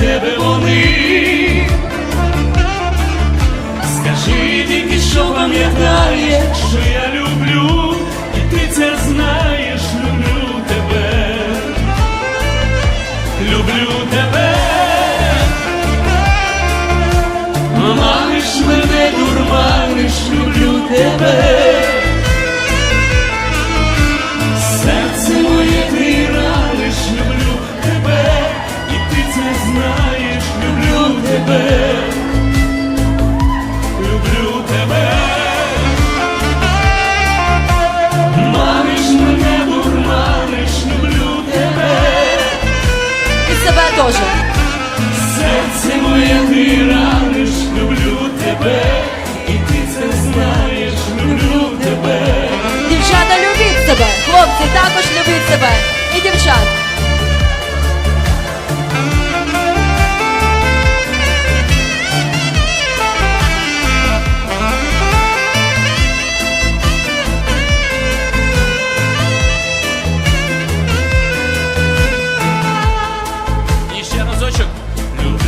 тебе вони. Скажи тільки, що пам'ятаєш, що я люблю, і ти це знаєш, тебе, люблю тебе. Маниш мене, дурманиш, люблю тебе, І себе теж. серце моє ти раниш, люблю тебе, і ти це знаєш, люблю тебе. Дівчата, любіть себе. Хлопці, також любіть себе. І дівчат.